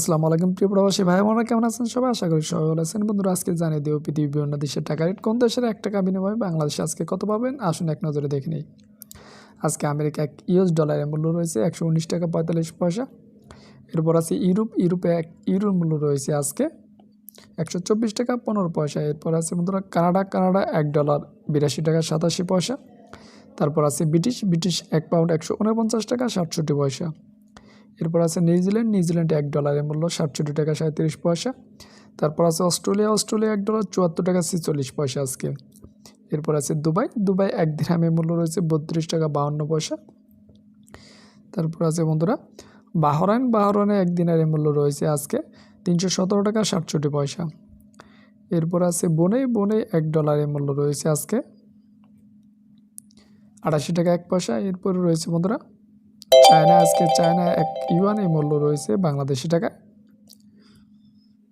আসসালামু আলাইকুম, প্রিয় প্রবাসী ভাই বোনেরা, কেমন আছেন সবাই? আশা করি সবাই ভালো আছেন। বন্ধুরা, আজকে জানিয়ে দেব পৃথিবীর বিভিন্ন দেশের টাকা রেট। কোন দেশের এক টাকা বিনিময়ে বাংলাদেশে আজকে কত পাবেন? আসুন এক নজরে দেখে নেই। আজকে আমেরিকা এক ইউএস ডলারের মূল্য রয়েছে একশো উনিশ টাকা পঁয়তাল্লিশ পয়সা। এরপর আছে ইউরোপ। ইউরোপে এক ইউরোর মূল্য রয়েছে আজকে একশো চব্বিশ টাকা পনেরো পয়সা। এরপর আছে বন্ধুরা, কানাডা। কানাডা এক ডলার বিরাশি টাকা সাতাশি পয়সা। তারপর আছে ব্রিটিশ। ব্রিটিশ এক পাউন্ড একশো উনপঞ্চাশ টাকা সাতষট্টি পয়সা। এরপর আছে নিউজিল্যান্ড। নিউজিল্যান্ড এক ডলারের মূল্য সাতষট্টি টাকা সাঁত্রিশ পয়সা। তারপর আছে অস্ট্রেলিয়া। অস্ট্রেলিয়া এক ডলার চুয়াত্তর টাকা ছেচল্লিশ পয়সা আজকে। এরপর আছে দুবাই। দুবাই এক দিরহামের মূল্য রয়েছে বত্রিশ টাকা বাহান্ন পয়সা। তারপর আছে বন্ধুরা, বাহরাইন। বাহরাইনে এক দিনারের মূল্য রয়েছে আজকে তিনশো সতেরো টাকা সাতষট্টি পয়সা। এরপর আছে বনে বনে এক ডলারের মূল্য রয়েছে আজকে আটাশি টাকা এক পয়সা। এরপর রয়েছে বন্ধুরা চায়না, আজকে চায়না এক ইউয়ানের মূল্য রয়েছে বাংলাদেশি টাকা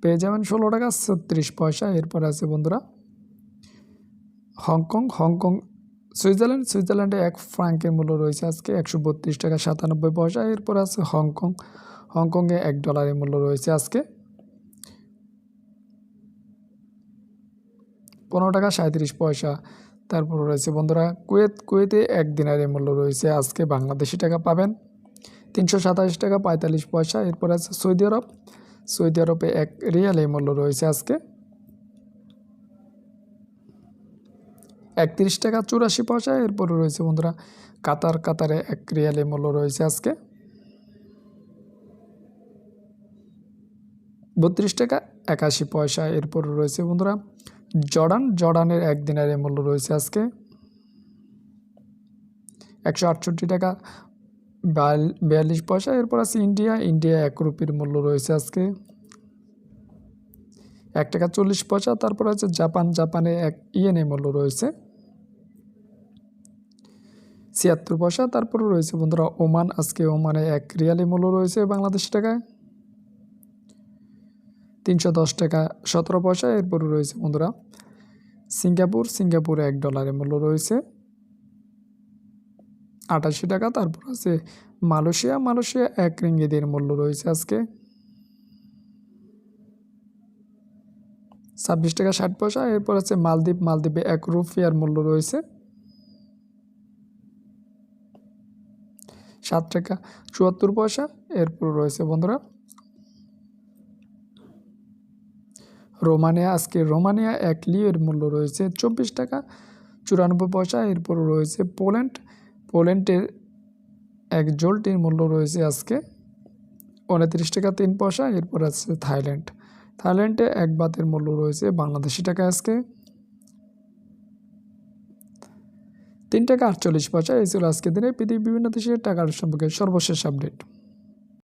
পেয়ে যাবেন ষোলো টাকা ছত্রিশ পয়সা। এরপর আছে বন্ধুরা, হংকং হংকং, সুইজারল্যান্ড। সুইজারল্যান্ডে এক ফ্রাঙ্কের মূল্য রয়েছে আজকে একশো বত্রিশ টাকা সাতানব্বই পয়সা। এরপর আছে হংকং, হংকংয়ে এক ডলারের মূল্য রয়েছে আজকে পনেরো টাকা সাঁত্রিশ পয়সা। তারপর রয়েছে বন্ধুরা, কুয়েত, কুয়েতে এক দিনারের মূল্য রয়েছে আজকে বাংলাদেশি টাকা পাবেন। তিনশো সাতাশ টাকা পঁয়তাল্লিশ পয়সা, এরপর আছে সৌদি আরব। সৌদি আরবে এক রিয়ালের মূল্য রয়েছে আজকে। একত্রিশ টাকা চুরাশি পয়সা, এরপরে রয়েছে বন্ধুরা, কাতার, কাতারে এক রিয়ালের মূল্য রয়েছে আজকে। বত্রিশ টাকা একাশি পয়সা, এরপর রয়েছে বন্ধুরা জর্ডান, জর্ডানের এক দিনারের মূল্য রয়েছে আজকে একশো আটষট্টি টাকা বিয়াল্লিশ পয়সা। এরপর আছে ইন্ডিয়া ইন্ডিয়া এক রুপির মূল্য রয়েছে আজকে এক টাকা চল্লিশ পয়সা। তারপর আছে জাপান, জাপানে এক ইয়েনের মূল্য রয়েছে ছিয়াত্তর পয়সা। তারপর রয়েছে বন্ধুরা ওমান, আজকে ওমানে এক রিয়ালি মূল্য রয়েছে বাংলাদেশ টাকায়। তিনশো দশ টাকা সতেরো পয়সা, এরপরে রয়েছে বন্ধুরা, সিঙ্গাপুর, সিঙ্গাপুরে এক ডলারের মূল্য রয়েছে আটাশি টাকা, তারপর আছে মালয়েশিয়া মালয়েশিয়া এক রিঙ্গিদের মূল্য রয়েছে আজকে ছাব্বিশ টাকা ষাট পয়সা, এরপর আছে মালদ্বীপ, মালদ্বীপে এক রুপিয়ার মূল্য রয়েছে সাত টাকা চুয়াত্তর পয়সা, এরপর রয়েছে বন্ধুরা রোমানিয়া আজকে রোমানিয়া এক লিওর মূল্য রয়েছে চব্বিশ টাকা চুরানব্বই পয়সা। এরপর রয়েছে পোল্যান্ড। পোল্যান্ডের এক জোলটির মূল্য রয়েছে আজকে উনত্রিশ টাকা তিন পয়সা। এরপর আছে থাইল্যান্ড। থাইল্যান্ডে এক বাতের মূল্য রয়েছে বাংলাদেশি টাকা আজকে তিন টাকা আটচল্লিশ পয়সা। এই ছিল আজকে দিনে। পৃথিবীর বিভিন্ন দেশের টাকার সম্পর্কে সর্বশেষ আপডেট।